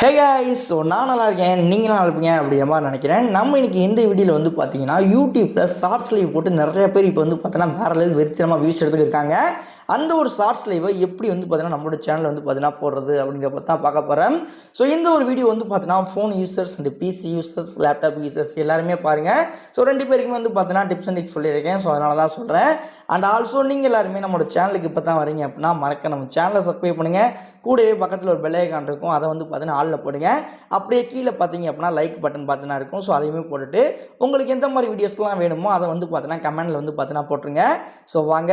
ஹே guys so நான் நல்லா இருக்கேன் நீங்கள் நல்லா இருப்பீங்க அப்படிங்கிற மாதிரி நினைக்கிறேன். நம்ம இன்றைக்கி இந்த வீடியோவில் வந்து பார்த்தீங்கன்னா யூடியூப்பில் ஷார்ட்ஸ் லைவ் போட்டு நிறைய பேர் இப்போ வந்து பார்த்தோன்னா வேற லெவல் வெறித்தனமாக வியூஸ் எடுத்துக்கிட்டு இருக்காங்க. அந்த ஒரு ஷார்ட்ஸ் லைவை எப்படி வந்து பார்த்தீங்கன்னா நம்மளோட சேனல் வந்து பார்த்தீங்கன்னா போடுறது அப்படிங்கிற தான் பார்க்க போகிறேன் ஸோ இந்த ஒரு வீடியோ வந்து பார்த்தீங்கன்னா phone users and PC users laptop users எல்லாருமே பாருங்கள் ஸோ ரெண்டு பேருக்குமே வந்து பார்த்தீங்கன்னா டிப்ஸ் அண்ட் டிக்ஸ் சொல்லியிருக்கேன். ஸோ அதனால தான் சொல்கிறேன் அண்ட் ஆல்சோ நீங்கள் எல்லாருமே நம்மளோட சேனலுக்கு இப்போ தான் வரீங்க அப்படின்னா மறக்க நம்ம சேனலை சப்ஸ்கிரைப் பண்ணுங்கள் கூடவே பக்கத்தில் ஒரு பெல் இருக்கும். அதை வந்து பார்த்தீங்கன்னா ஆளில் போடுங்க. அப்படியே கீழே பார்த்தீங்க அப்படின்னா லைக் பட்டன் பார்த்தீங்கன்னா இருக்கும். ஸோ அதையுமே போட்டுட்டு உங்களுக்கு எந்த மாதிரி வீடியோஸ்லாம் வேணுமோ அதை வந்து பார்த்தீங்கன்னா கமெண்டில் வந்து பார்த்தீங்கன்னா போட்டுருங்க. ஸோ வாங்க.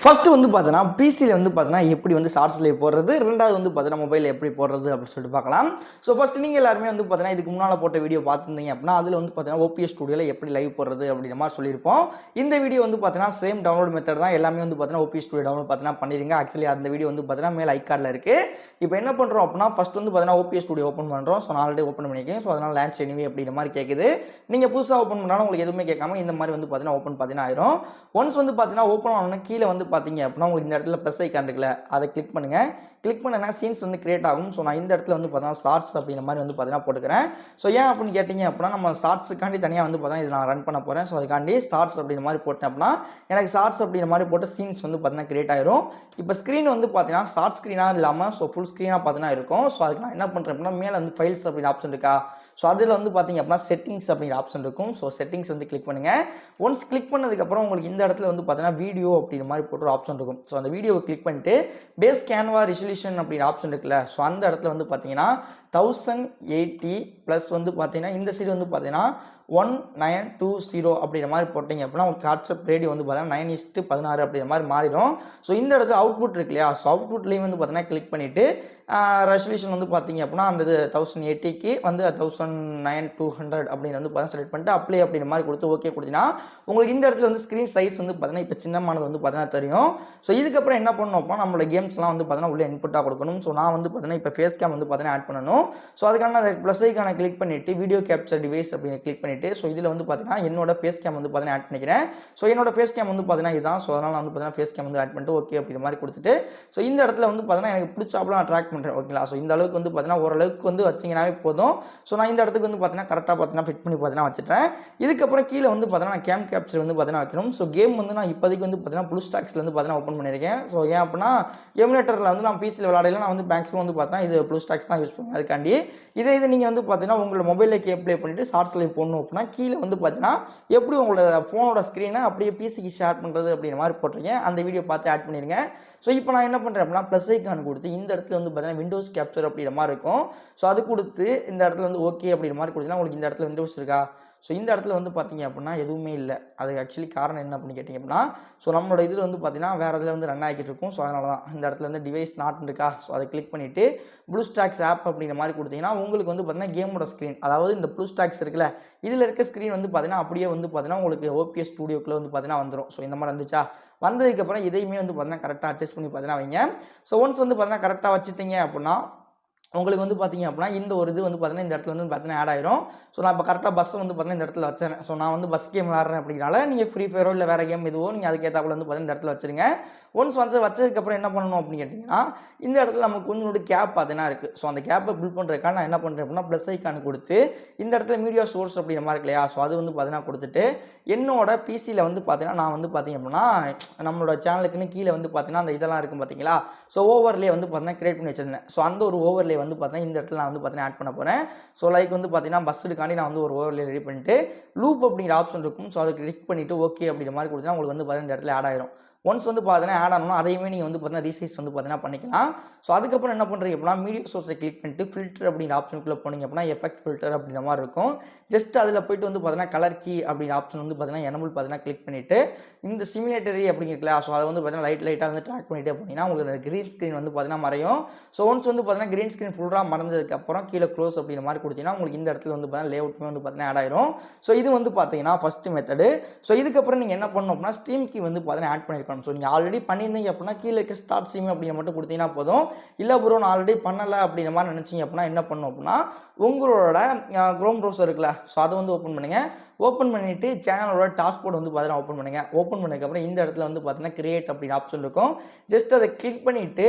ஃபஸ்ட்டு வந்து பார்த்தோன்னா பிசியில் வந்து பார்த்தோன்னா எப்படி வந்து ஷார்ட்ஸ்லேயே போடுறது ரெண்டாவது வந்து பார்த்தோன்னா மொபைலில் எப்படி போடுறது அப்படின்னு சொல்லிட்டு பார்க்கலாம் ஸோ ஃபஸ்ட்டு நீங்கள் எல்லாருமே வந்து பார்த்தோன்னா இதுக்கு முன்னால் போட்ட வீடியோ பார்த்துருந்தீங்க அப்படின்னா அதில் வந்து பார்த்தீங்கன்னா ஓபிஎஸ் ஸ்டுடியோவில் எப்படி லைவ் போடுறது அப்படின்ற மாதிரி சொல்லியிருப்போம் இந்த வீடியோ வந்து பார்த்தீங்கன்னா சேம் டவுன்லோட் மெத்தட் தான் எல்லாமே வந்து பார்த்தீங்கன்னா ஓபிஎஸ் ஸ்டுடியோ டவுன்லோட் பார்த்தீங்கன்னா பண்ணிடுங்க ஆக்சுவலி அந்த வீடியோ வந்து பார்த்தீங்கன்னா மேலே ஐக்கார்டில் இருக்குது இப்போ என்ன பண்ணுறோம் அப்படின்னா ஃபஸ்ட் வந்து பார்த்தீங்கன்னா ஓபிஎஸ் ஸ்டுடியோ ஓப்பன் பண்ணுறோம் ஸோ நான் ஆல்ரெடி ஓப்பன் பண்ணியிருக்கேன் ஸோ அதனால் லேண்ட் எனிவே அப்படின்ற மாதிரி கேட்குது நீங்கள் புதுசாக ஓப்பன் பண்ணாலும் உங்களுக்கு எதுவுமே கேட்காம இந்த மாதிரி வந்து பார்த்தீங்கன்னா ஓப்பன் பார்த்தீங்கன்னா ஆயிரும் ஒன்ஸ் வந்து பார்த்தீங்கன்னா ஓப்பன் ஆனோன்னா கீழே வந்து பார்த்தீங்க அப்படின்னா உங்களுக்கு இந்த இடத்துல ப்ளஸ் ஐக்கான் இருக்குல்ல அதை கிளிக் பண்ணுங்கள் கிளிக் பண்ணனா சீன்ஸ் வந்து கிரியேட் ஆகும். ஸோ நான் இந்த இடத்துல வந்து பார்த்தீங்கன்னா ஷார்ட்ஸ் அப்படிங்கிற மாதிரி வந்து பார்த்தீங்கன்னா போட்டுக்கிறேன். ஸோ ஏன் அப்படின்னு கேட்டிங்க அப்படின்னா நம்ம ஷார்ட்ஸுக்காண்டி தனியாக வந்து பார்த்தீங்கன்னா இது நான் ரன் பண்ண போகிறேன் ஸோ அதுக்காண்டி ஷார்ட்ஸ் அப்படிங்கிற மாதிரி போட்டேன் அப்படின்னா எனக்கு ஷார்ட்ஸ் அப்படிங்கிற மாதிரி போட்டு சீன்ஸ் வந்து பார்த்தீங்கன்னா கிரியேட் ஆயிரும். இப்போ ஸ்க்ரீன் வந்து பார்த்தீங்கன்னா ஷார்ட் ஸ்க்ரீனாக இல்லாமல் ஸோ ஃபுல் ஸ்க்ரீனாக பார்த்தீங்கன்னா இருக்கும். ஸோ அதுக்கு நான் என்ன பண்ணுறேன் அப்படின்னா மேலே வந்து ஃபைல்ஸ் அப்படிங்கிற ஆப்ஷன் இருக்கா? ஸோ அதில் வந்து பார்த்தீங்க அப்படின்னா செட்டிங்ஸ் அப்படிங்கிற ஆப்ஷன் இருக்கும். ஸோ செட்டிங்ஸ் வந்து கிளிக் பண்ணுங்கள் ஒன்ஸ் கிளிக் பண்ணதுக்கப்புறம் உங்களுக்கு இந்த இடத்துல வந்து பார்த்தீங்கன்னா வீடியோ அப்படிங்கிற மாதிரி போட்டு ஒரு ஆப்ஷன் இருக்கும். ஸோ அந்த வீடியோவை கிளிக் பண்ணிட்டு பேஸ் கேன்வா ரிசல்யூஷன் அப்படிங்கிற ஆப்ஷன் இருக்குல்ல. ஸோ அந்த இடத்துல வந்து பார்த்தீங்கன்னா தௌசண்ட் எயிட்டி ப்ளஸ் வந்து பார்த்தீங்கன்னா இந்த சைடு வந்து பார்த்தீங்கன்னா ஒன் நைன் டூ ஜீரோ அப்படிங்கிற மாதிரி போட்டிங்க அப்படின்னா உங்களுக்கு வாட்ஸ்அப் ரேடியோ வந்து பார்த்தீங்கன்னா நைன் இஸ்ட்டு பதினாறு அப்படிங்கிற மாதிரி மாறிடும். ஸோ இந்த இடத்துல அவுட்புட் இருக்கு இல்லையா? ஸோ அவுட்புட்லேயும் வந்து பார்த்தீங்கன்னா கிளிக் பண்ணிவிட்டு ரெசல்யூஷன் வந்து பார்த்தீங்க அப்படின்னா அந்த இது தௌசண்ட் எயிட்டிக்கு வந்து தௌசண்ட் நைன் டூ ஹண்ட்ரட் அப்படின்னு வந்து பார்த்தீங்கன்னா செலக்ட் பண்ணிட்டு அப்ளை அப்படிங்கிற மாதிரி கொடுத்து ஓகே கொடுத்தீங்கன்னா உங்களுக்கு இந்த இடத்துல வந்து ஸ்க்ரீன் சைஸ் வந்து பார்த்தீங்கன்னா இப்போ சின்னமானது வந்து பார்த்தீங்கன்னா தெரியும். ஸோ இதுக்கப்புறம் என்ன பண்ணணும் அப்படின்னா நம்மளோட கேம்ஸ்லாம் வந்து பார்த்தீங்கன்னா உள்ளே இன்புட்டாக கொடுக்கணும். ஸோ நான் வந்து பார்த்தீங்கன்னா இப்போ ஃபேஸ் கேம் வந்து பார்த்தீங்கன்னா ஆட் பண்ணணும். ஸோ அதுக்கான அந்த ப்ளஸ் ஐக்கான கிளிக் பண்ணிவிட்டு வீடியோ கேப்சர் டிவைஸ் அப்படின்னு கிளிக் பண்ணிவிட்டு ஸோ இதில் வந்து பார்த்தீங்கன்னா என்னோட ஃபேஸ் கேம் வந்து பார்த்தீங்கன்னா ஆட் பண்ணிக்கிறேன் ஸோ என்னோட ஃபேஸ் கேம் வந்து பார்த்தீங்கன்னா இதுதான் ஸோ அதனால் நான் வந்து பார்த்தீங்கன்னா ஃபேஸ் கேம் வந்து ஆட் பண்ணிட்டு ஓகே அப்படிங்கிற மாதிரி கொடுத்துட்டு ஸோ இந்த இடத்துல வந்து பார்த்தீங்கன்னா எனக்கு பிடிச்சாப்புல நான் ட்ராக் பண்ணுறேன் ஓகேங்களா ஸோ இந்த அளவுக்கு வந்து பார்த்தீங்கன்னா ஓரளவுக்கு வந்து வச்சிங்கனாவே போதும் ஸோ நான் இந்த இடத்துக்கு வந்து பார்த்தீங்கன்னா கரெக்டாக பார்த்தீங்கன்னா ஃபிட் பண்ணி பார்த்தீங்கன்னா வச்சுட்டேன் இதுக்கப்புறம் கீழே வந்து பார்த்தீங்கன்னா நான் கேம் கேப்சர் வந்து பார்த்தீங்கன்னா வைக்கணும் ஸோ கேம் வந்து நான் இப்போதைக்கு வந்து பார்த்தீங்கன்னா ப்ளூ ஸ்டாக்ஸில் வந்து பார்த்தீங்கன்னா ஓப்பன் பண்ணியிருக்கேன் ஸோ ஏன் அப்படின்னா எமுலேட்டரில் வந்து நான் பிசியில் விளையாடல நான் வந்து மேக்ஸிமம் வந்து பார்த்தீங்கன்னா இது ப்ளூ ஸ்டாக்ஸ் தான் யூஸ் பண்ணுவேன் அதுக்கு அதுக்காண்டி இதே இது நீங்கள் வந்து பார்த்தீங்கன்னா உங்களோட மொபைலில் கேம் ப்ளே பண்ணிவிட்டு ஷார்ட்ஸில் போடணும் அப்படின்னா கீழே வந்து பார்த்தீங்கன்னா எப்படி உங்களோட ஃபோனோட ஸ்க்ரீனை அப்படியே பிசிக்கு ஷேர் பண்ணுறது அப்படிங்கிற மாதிரி போட்டிருக்கேன் அந்த வீடியோ பார்த்து ஆட் பண்ணிடுங்க ஸோ இப்போ நான் என்ன பண்ணுறேன் அப்படின்னா ப்ளஸ் ஐக்கான் கொடுத்து இந்த இடத்துல வந்து பார்த்தீங்கன்னா விண்டோஸ் கேப்சர் அப்படின்ற மாதிரி இருக்கும். ஸோ அது கொடுத்து இந்த இடத்துல வந்து ஓகே அப்படின்ற மாதிரி கொடுத்தீங்கன்னா உங்களுக்கு இந்த இடத்துல விண்டோஸ் இருக்கா? ஸோ இந்த இடத்துல வந்து பார்த்தீங்க அப்படின்னா எதுவுமே இல்லை. அது ஆக்சுவலி காரணம் என்ன அப்படின்னு கேட்டிங்க அப்படின்னா ஸோ நம்மளோட இதில் வந்து பார்த்தீங்கன்னா வேறு இதில் வந்து ரன் ஆகிட்டு இருக்கும். ஸோ அதனால தான் இந்த இடத்துல வந்து டிவைஸ் நாட் இருக்கா? ஸோ அதை கிளிக் பண்ணிவிட்டு ப்ளூ ஸ்டாக்ஸ் ஆப் அப்படிங்கிற மாதிரி கொடுத்தீங்கன்னா உங்களுக்கு வந்து பார்த்தீங்கன்னா கேமோட ஸ்க்ரீன் அதாவது இந்த ப்ளூ ஸ்டாக்ஸ் இருக்குல்ல இதில் இருக்க ஸ்க்ரீன் வந்து பார்த்தீங்கன்னா அப்படியே வந்து பார்த்தீங்கன்னா உங்களுக்கு ஓபிஎஸ் ஸ்டூடியோக்குள்ளே வந்து பார்த்தீங்கன்னா வந்துடும் ஸோ இந்த மாதிரி வந்துச்சா? வந்ததுக்கப்புறம் இதையுமே வந்து பார்த்தீங்கன்னா கரெக்டாக அட்ஜஸ்ட் பண்ணி பார்த்தீங்கன்னா வைங்க. ஸோ ஒன்ஸ் வந்து பார்த்தீங்கன்னா கரெக்டாக வச்சுட்டீங்க அப்படின்னா உங்களுக்கு வந்து பார்த்தீங்க அப்படின்னா இந்த ஒரு இது வந்து பார்த்தீங்கன்னா இந்த இடத்துல வந்து பார்த்தீங்கன்னா ஆட் ஆயிரும். ஸோ நான் இப்போ கரெக்டாக பஸ்ஸை வந்து பார்த்தீங்கன்னா இந்த இடத்துல வச்சேன். ஸோ நான் வந்து பஸ் கேம் விளாட்றேன் அப்படிங்கிறனால நீங்கள் ஃப்ரீ ஃபயரோ இல்லை வேறு கேம் எதுவோ நீங்கள் அதுக்கேற்றாப்புல வந்து பார்த்தீங்கன்னா இந்த இடத்துல வச்சுருங்க. ஒன்ஸ் வந்து வச்சதுக்கப்புறம் என்ன பண்ணணும் அப்படின்னு கேட்டிங்கன்னா இந்த இடத்துல நமக்கு கொஞ்சோண்டு கேப் பார்த்தீங்கன்னா இருக்குது ஸோ அந்த கேப்பை பில் பண்ணுறதுக்காக நான் என்ன பண்ணுறேன் அப்படின்னா ப்ளஸ் ஐக்கான் கொடுத்து இந்த இடத்துல மீடியா சோர்ஸ் அப்படிங்கிற மாதிரி இருக்கு இல்லையா ஸோ அது வந்து பார்த்தீங்கன்னா கொடுத்துட்டு என்னோட பிசியில் வந்து பார்த்தீங்கன்னா நான் வந்து பார்த்தீங்க அப்படின்னா நம்மளோட சேனலுக்குன்னு கீழே வந்து பார்த்தீங்கன்னா அந்த இதெல்லாம் இருக்கும் பார்த்தீங்களா ஸோ ஓவர்லேயே வந்து பார்த்தீங்கன்னா கிரியேட் பண்ணி வச்சிருந்தேன். ஸோ அந்த ஒரு ஓவர்லே வந்து பார்த்தீங்கன்னா இந்த இடத்துல நான் வந்து பார்த்தீங்கன்னா ஆட் பண்ண போகிறேன் ஸோ லைக் வந்து பார்த்தீங்கன்னா பஸ்ஸுக்காண்டி நான் வந்து ஒரு ஓவரில் ரெடி பண்ணிட்டு லூப் அப்படிங்கிற ஆப்ஷன் இருக்கும். ஸோ அதை கிளிக் பண்ணிவிட்டு ஓகே அப்படிங்கிற மாதிரி கொடுத்தா உங்களுக்கு வந்து பார்த்தீங்கன்னா இந்த இடத்துல ஆட் ஆயிரும். ஒன்ஸ் வந்து பார்த்தீங்கன்னா ஆட் ஆனோம்னா அதையுமே நீங்கள் வந்து பார்த்தீங்கன்னா ரீசைஸ் வந்து பார்த்தீங்கன்னா பண்ணிக்கலாம். ஸோ அதுக்கப்புறம் என்ன பண்ணுறீங்க அப்படின்னா மீடியா சோர்ஸை கிளிக் பண்ணிட்டு ஃபில்டர் அப்படிங்கிற ஆப்ஷனுக்குள்ளே போனீங்க அப்படின்னா எஃபெக்ட் ஃபில்டர் அப்படிங்கிற மாதிரி இருக்கும். ஜஸ்ட் அதில் போயிட்டு வந்து பார்த்தீங்கன்னா கலர் கீ அப்படிங்கிற ஆப்ஷன் வந்து பார்த்தீங்கன்னா எனபிள் பார்த்தீங்கன்னா கிளிக் பண்ணிவிட்டு இந்த சிமிலேட்டரி அப்படிங்கிறதுல ஸோ அதை வந்து பார்த்தீங்கன்னா லைட் லைட்டாக வந்து ட்ராக் பண்ணிட்டே போனீங்கன்னா உங்களுக்கு அந்த க்ரீன் ஸ்க்ரீன் வந்து பார்த்தீங்கன்னா மறையும். ஸோ ஒன்ஸ் வந்து பார்த்தீங்கன்னா க்ரீன் ஸ்க்ரீன் ஃபுல்லாக மறைஞ்சதுக்கப்புறம் கீழே க்ளோஸ் அப்படிங்கிற மாதிரி கொடுத்தீங்கன்னா உங்களுக்கு இந்த இடத்துல வந்து பார்த்தீங்கன்னா லேஅவுட்டுமே வந்து பார்த்தீங்கன்னா ஆட் ஆயிரும். ஸோ இது வந்து பார்த்தீங்கன்னா ஃபஸ்ட்டு மெத்தடு ஸோ இதுக்கப்புறம் நீங்கள் என்ன பண்ணணும் அப்படின்னா ஸ்ட்ரீம் கீ வந்து பார்த்தீங்கன்னா ஆட் பண்ணியிருக்கோம் இருக்கணும். ஸோ நீங்கள் ஆல்ரெடி பண்ணியிருந்தீங்க அப்படின்னா கீழே இருக்க ஸ்டார்ட் ஸ்ட்ரீம் அப்படின்னு மட்டும் கொடுத்தீங்கன்னா போதும். இல்லை ப்ரோ நான் ஆல்ரெடி பண்ணலை அப்படின்ற மாதிரி நினச்சிங்க அப்படின்னா என்ன பண்ணும் அப்படின்னா உங்களோட க்ரோம் ப்ரௌசர் இருக்குல்ல ஸோ அதை வந்து ஓப்பன் பண்ணுங்கள் ஓப்பன் பண்ணிவிட்டு சேனலோட டாஸ்போர்ட் வந்து பார்த்தீங்கன்னா ஓப்பன் பண்ணுங்கள் ஓப்பன் பண்ணதுக்கப்புறம் இந்த இடத்துல வந்து பார்த்தீங்கன்னா கிரியேட் அப்படின்னு ஆப்ஷன் இருக்கும். ஜஸ்ட் அதை கிளிக் பண்ணிவிட்டு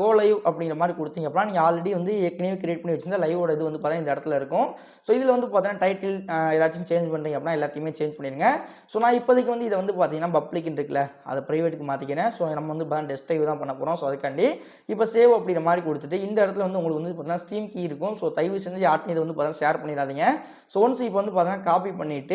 கோ லைவ் அப்படிங்கிற மாதிரி கொடுத்தீங்க அப்படின்னா நீங்கள் ஆல்ரெடி வந்து ஏற்கனவே கிரியேட் பண்ணி வச்சிருந்தா லைவோட இது வந்து பார்த்தீங்கன்னா இந்த இடத்துல இருக்கும். ஸோ இதில் வந்து பார்த்தீங்கன்னா டைட்டில் ஏதாச்சும் சேஞ்ச் பண்ணுறீங்க அப்படின்னா எல்லாத்தையுமே சேஞ்ச் பண்ணிடுங்க. ஸோ நான் இப்போதைக்கு வந்து இதை வந்து பார்த்தீங்கன்னா பப்ளிக்னு இருக்குல்ல அதை ப்ரைவேட்டுக்கு மாற்றிக்கிறேன் ஸோ நம்ம வந்து டெஸ்ட் டைவ் தான் பண்ண போகிறோம் ஸோ அதுக்காண்டி இப்போ சேவ் அப்படிங்கிற மாதிரி கொடுத்துட்டு இந்த இடத்துல வந்து உங்களுக்கு வந்து பார்த்தீங்கன்னா ஸ்ட்ரீம் கீ இருக்கும். ஸோ தயவு செஞ்சு யார்ட்டையும் இதை வந்து பார்த்தீங்கன்னா ஷேர் பண்ணிடாதீங்க. ஸோ ஒன்ஸ் இப்போ வந்து பார்த்தீங்கன்னா காப்பி பண்ணிவிட்டு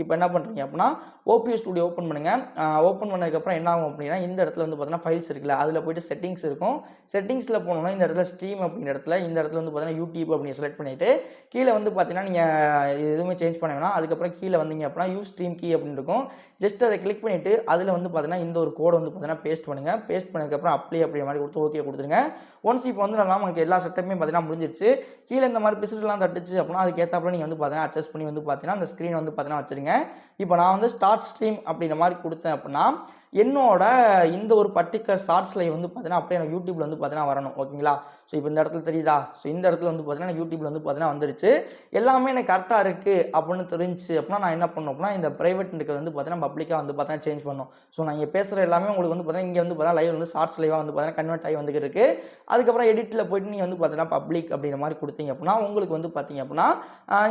இப்போ என்ன பண்ணுறீங்க அப்படின்னா ஓபிஎஸ் ஸ்டுடியோ ஓப்பன் பண்ணுங்கள் ஓப்பன் பண்ணதுக்கப்புறம் என்ன ஆகும் அப்படின்னா இந்த இடத்துல வந்து பார்த்தீங்கன்னா ஃபைல்ஸ் இருக்குல்ல அதில் போய்ட்டு செட்டிங்ஸ் இருக்கும். செட்டிங்ஸில் போனோம்னா இந்த இடத்துல ஸ்ட்ரீம் அப்படிங்கிற இடத்துல இந்த இடத்துல வந்து பார்த்தீங்கன்னா யூடியூப் அப்படின்னு செலக்ட் பண்ணிவிட்டு கீழே வந்து பார்த்தீங்கன்னா நீங்கள் எதுவுமே சேஞ்ச் பண்ண வேணாம். அதுக்கப்புறம் கீழே வந்தீங்க அப்படின்னா யூ ஸ்ட்ரீம் கீ அப்படின்னு இருக்கும். ஜஸ்ட் அதை கிளிக் பண்ணிவிட்டு அதில் வந்து பார்த்தீங்கன்னா இந்த ஒரு கோடை வந்து பார்த்தீங்கன்னா பேஸ்ட் பண்ணுங்கள் பேஸ்ட் பண்ணதுக்கப்புறம் அப்ளை அப்படிங்கிற மாதிரி கொடுத்து ஓகே கொடுத்துருங்க. ஒன்ஸ் இப்போ வந்து நல்லா நமக்கு எல்லா செட்டப்புமே பார்த்தீங்கன்னா முடிஞ்சிருச்சு. கீழே இந்த மாதிரி பிசிட்லாம் தட்டுச்சு அப்படின்னா அதுக்கேற்றப்பட நீங்கள் வந்து பார்த்தீங்கன்னா அட்ஜஸ்ட் பண்ணி வந்து பார்த்தீங்கன்னா அந்த ஸ்க்ரீன் வந்து பார்த்தீங்கன்னா வச்சுருங்க. இப்போ நான் வந்து ஸ்டார்ட் ஸ்ட்ரீம் அப்படிங்கிற மாதிரி கொடுத்தேன் அப்படின்னா என்னோட இந்த ஒரு பர்டிகுலர் ஷார்ட்ஸில் வந்து பார்த்தீங்கன்னா அப்படியே எனக்கு யூடியூப்ல வந்து பார்த்தீங்கன்னா வரணும். ஓகேங்களா? ஸோ இப்போ இந்த இடத்துல தெரியுதா? ஸோ இந்த இடத்துல வந்து பார்த்தீங்கன்னா யூடியூப்ல வந்து பார்த்தீங்கன்னா வந்துருச்சு. எல்லாமே எனக்கு கரெக்டாக இருக்குது அப்படின்னு தெரிஞ்சு அப்படின்னா நான் என்ன பண்ணணும் அப்படின்னா இந்த ப்ரைவேட் இருக்கிறது வந்து பார்த்தீங்கன்னா பப்ளிக்காக வந்து பார்த்தீங்கன்னா சேஞ்ச் பண்ணும் ஸோ நான் இங்கே பேசுகிற எல்லாமே உங்களுக்கு வந்து பார்த்தீங்கன்னா இங்கே வந்து பார்த்தீங்கன்னா லைவ் வந்து ஷார்ட்ஸ் லைவாக வந்து பார்த்தீங்கன்னா கன்வெர்ட் ஆகி வந்துருக்கு அதுக்கப்புறம் எடிட்டில் போயிட்டு நீங்கள் வந்து பார்த்தீங்கன்னா பப்ளிக் அப்படிங்கிற மாதிரி கொடுத்தீங்க அப்படின்னா உங்களுக்கு வந்து பார்த்தீங்க அப்படின்னா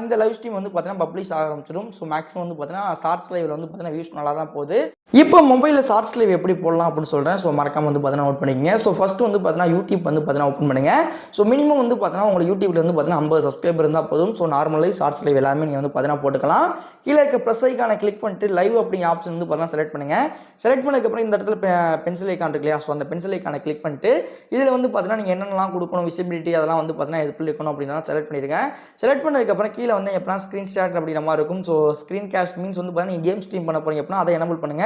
இந்த லைவ் ஸ்ட்ரீம் வந்து பார்த்தீங்கன்னா பப்ளிஷ் ஆக ஆரம்பிச்சிடும். ஸோ மேக்ஸிமம் வந்து பார்த்தீங்கன்னா ஷார்ட்ஸ் லைவில் வந்து பார்த்தீங்கன்னா வியூஸ் நல்லா தான் போகுது. இப்போ மொபைலில் ஷார்ட்ஸ் லைவ் எப்படி போடலாம் அப்படின்னு சொல்கிறேன் ஸோ மறக்காம வந்து பார்த்தீங்கன்னா நோட் பண்ணிக்கங்க ஸோ ஃபஸ்ட்டு வந்து பார்த்தீங்கன்னா யூடியூப் வந்து பார்த்தீங்கன்னா ஓப்பன் பண்ணுங்க ஸோ மினிமம் வந்து பார்த்தீங்கன்னா உங்களுக்கு யூடியூப்ல வந்து பார்த்தீங்கன்னா ஐம்பது சப்ஸ்கிரைபர் இருந்தால் போதும் ஸோ நார்மலாக ஷார்ட்ஸ் லைவ் எல்லாமே நீங்கள் வந்து பார்த்தீங்கன்னா போட்டுக்கலாம் கீழே இருக்க ப்ளஸ் ஐக்கான கிளிக் பண்ணிட்டு லைவ் அப்படிங்கிற ஆப்ஷன் வந்து பார்த்தீங்கன்னா செலக்ட் பண்ணுங்க செலக்ட் பண்ணதுக்கப்புறம் இந்த இடத்துல பென்சில் ஐக்கான் இருக்கு இல்லையா ஸோ அந்த பென்சில் ஐக்கான கிளிக் பண்ணிட்டு இதில் வந்து பார்த்தீங்கன்னா நீங்கள் என்னென்னலாம் கொடுக்கணும் விசிபிலிட்டி அதெல்லாம் வந்து பார்த்தீங்கன்னா எப்படி இருக்கணும் அப்படின்னா செலக்ட் பண்ணிடுங்க செலக்ட் பண்ணதுக்கப்புறம் கீழே வந்து எப்படின்னா ஸ்க்ரீன் ஷாட் அப்படிங்கிற மாதிரி இருக்கும் ஸோ ஸ்க்ரீன் கேஷ் மீன்ஸ் வந்து பார்த்தீங்கன்னா நீங்கள் கேம் ஸ்ட்ரீம் பண்ண போகிறீங்க அப்படின்னா அதை எனபிள் பண்ணுங்க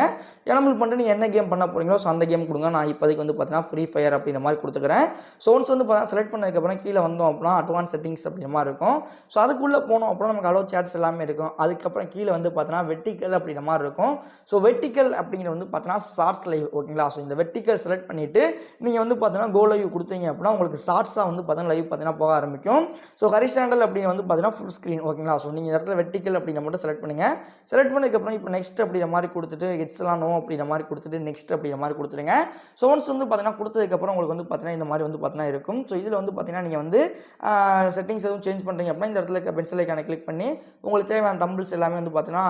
எனபிள் வந்துட்டு நீங்கள் என்ன கேம் பண்ண போறீங்களோ ஸோ அந்த கேம் கொடுங்க. நான் இப்போதைக்கு வந்து பார்த்தீங்கன்னா ஃப்ரீ ஃபயர் அப்படிங்கிற மாதிரி கொடுத்துக்கிறேன். ஸோன்ஸ் வந்து பார்த்தீங்கன்னா செலக்ட் பண்ணதுக்கப்புறம் கீழே வந்தோம் அப்படின்னா அட்வான்ஸ் செட்டிங்ஸ் அப்படிங்கிற மாதிரி இருக்கும். ஸோ அதுக்குள்ளே போனோம் அப்படின்னா நமக்கு அலோ சேட்ஸ் எல்லாமே இருக்கும். அதுக்கப்புறம் கீழே வந்து பார்த்தீங்கன்னா வெட்டிக்கல் அப்படிங்கிற மாதிரி இருக்கும். ஸோ வெட்டிக்கல் அப்படிங்கிறது வந்து பார்த்தீங்கன்னா ஷார்ட்ஸ் லைவ் ஓகேங்களா ஸோ இந்த வெட்டிக்கல் செலக்ட் பண்ணிவிட்டு நீங்கள் வந்து பார்த்தீங்கன்னா கோ லைவ் கொடுத்தீங்க அப்படின்னா உங்களுக்கு ஷார்ட்ஸாக வந்து பார்த்தீங்கன்னா லைவ் பார்த்தீங்கன்னா போக ஆரம்பிக்கும். ஸோ ஹரிசாண்டல் அப்படிங்க வந்து பார்த்தீங்கன்னா ஃபுல் ஸ்க்ரீன் ஓகேங்களா ஸோ நீங்கள் இந்த இடத்துல வெட்டிக்கல் அப்படிங்கிற மட்டும் செலக்ட் பண்ணுங்கள் செலக்ட் பண்ணதுக்கப்புறம் இப்போ நெக்ஸ்ட் அப்படிங்கிற மாதிரி கொடுத்துட்டு ஹெட்ஸ்லாம் நோ அப்படிங்கிற மாதிரி கொடுத்துட்டு நெக்ஸ்ட் அப்படிங்கிற மாதிரி கொடுத்துருங்க ஸோ ஒன்ஸ் வந்து பார்த்தீங்கன்னா கொடுத்ததுக்கப்புறம் உங்களுக்கு வந்து பார்த்தீங்கன்னா இந்த மாதிரி வந்து பார்த்தீங்கன்னா இருக்கும் ஸோ இதில் வந்து பார்த்தீங்கன்னா நீங்கள் வந்து செட்டிங்ஸ் எதுவும் சேஞ்ச் பண்ணுறீங்க அப்படின்னா இந்த இடத்துல இருக்க பென்சில் ஐக்கான கிளிக் பண்ணி உங்களுக்கு தேவையான தம்பிள்ஸ் எல்லாமே வந்து பார்த்தீங்கன்னா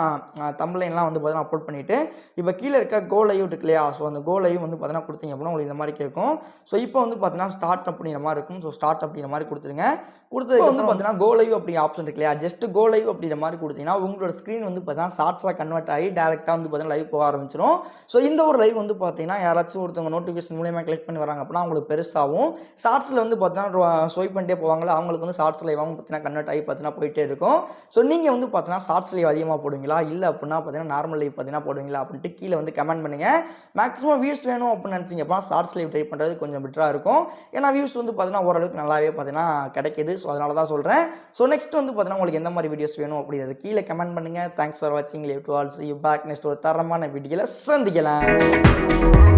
தம்பிளைன்லாம் வந்து பார்த்தீங்கன்னா அப்லோட் பண்ணிவிட்டு இப்போ கீழே இருக்க கோலையும் இருக்கு இல்லையா ஸோ அந்த கோலையும் வந்து பார்த்தீங்கன்னா கொடுத்தீங்க அப்படின்னா உங்களுக்கு இந்த மாதிரி கேட்கும் ஸோ இப்போ வந்து பார்த்தீங்கன்னா ஸ்டார்ட் அப்படிங்கிற மாதிரி இருக்கும் ஸோ ஸ்டார்ட் அப்படிங்கிற மாதிரி கொடுத்துருங்க கொடுத்ததுக்கு வந்து பார்த்தீங்கன்னா கோ லைவ் அப்படிங்கிற ஆப்ஷன் இருக்கு இல்லையா ஜஸ்ட் கோ அப்படிங்கிற மாதிரி கொடுத்தீங்கன்னா உங்களோட ஸ்க்ரீன் வந்து பார்த்தீங்கன்னா ஷார்ட்ஸாக கன்வெர்ட் ஆகி டேரெக்டாக வந்து பார்த்தீங்கன்னா லைவ் போக ஆரம்பிச்சிடும் ஸோ இந்த ஒரு லைவ் வந்து பார்த்தீங்கன்னா யாராச்சும் ஒருத்தவங்க நோட்டிஃபிகேஷன் மூலியமாக கிளிக் பண்ணி வராங்க அப்படின்னா அவங்களுக்கு பெருசாகவும் ஷார்ட்ஸில் வந்து பார்த்தீங்கன்னா ஸ்வைப் பண்ணிட்டே போவாங்களா அவங்களுக்கு வந்து ஷார்ட்ஸ் லைவாகவும் பார்த்தீங்கன்னா கன்வெர்ட் ஆகி பார்த்தீங்கன்னா போயிட்டே இருக்கும். ஸோ நீங்கள் வந்து பார்த்தீங்கன்னா ஷார்ட்ஸ் லைவ் அதிகமாக போடுவீங்களா? இல்லை அப்படின்னா பார்த்தீங்கன்னா நார்மல் லைவ் பார்த்தீங்கன்னா போடுவீங்களா? அப்படின்ட்டு கீழே வந்து கமெண்ட் பண்ணுங்கள் மேக்ஸிமம் வியூஸ் வேணும் அப்படின்னு நினச்சிங்க அப்படின்னா ஷார்ட்ஸ் லைவ் ட்ரை பண்ணுறது கொஞ்சம் பெட்டராக இருக்கும். ஏன்னா வியூஸ் வந்து பார்த்தீங்கன்னா ஓரளவுக்கு நல்லாவே பார்த்தீங்கன்னா கிடைக்குது. ஸோ அதனால தான் சொல்கிறேன் ஸோ நெக்ஸ்ட் வந்து பார்த்தீங்கன்னா உங்களுக்கு எந்த மாதிரி வீடியோஸ் வேணும் அப்படிங்கிறது கீழே கமெண்ட் பண்ணுங்கள் தேங்க்ஸ் ஃபார் வாட்சிங் live to all's you back next ஒரு தரமான வீடியோவில் சந்திக்கலாம். 啦。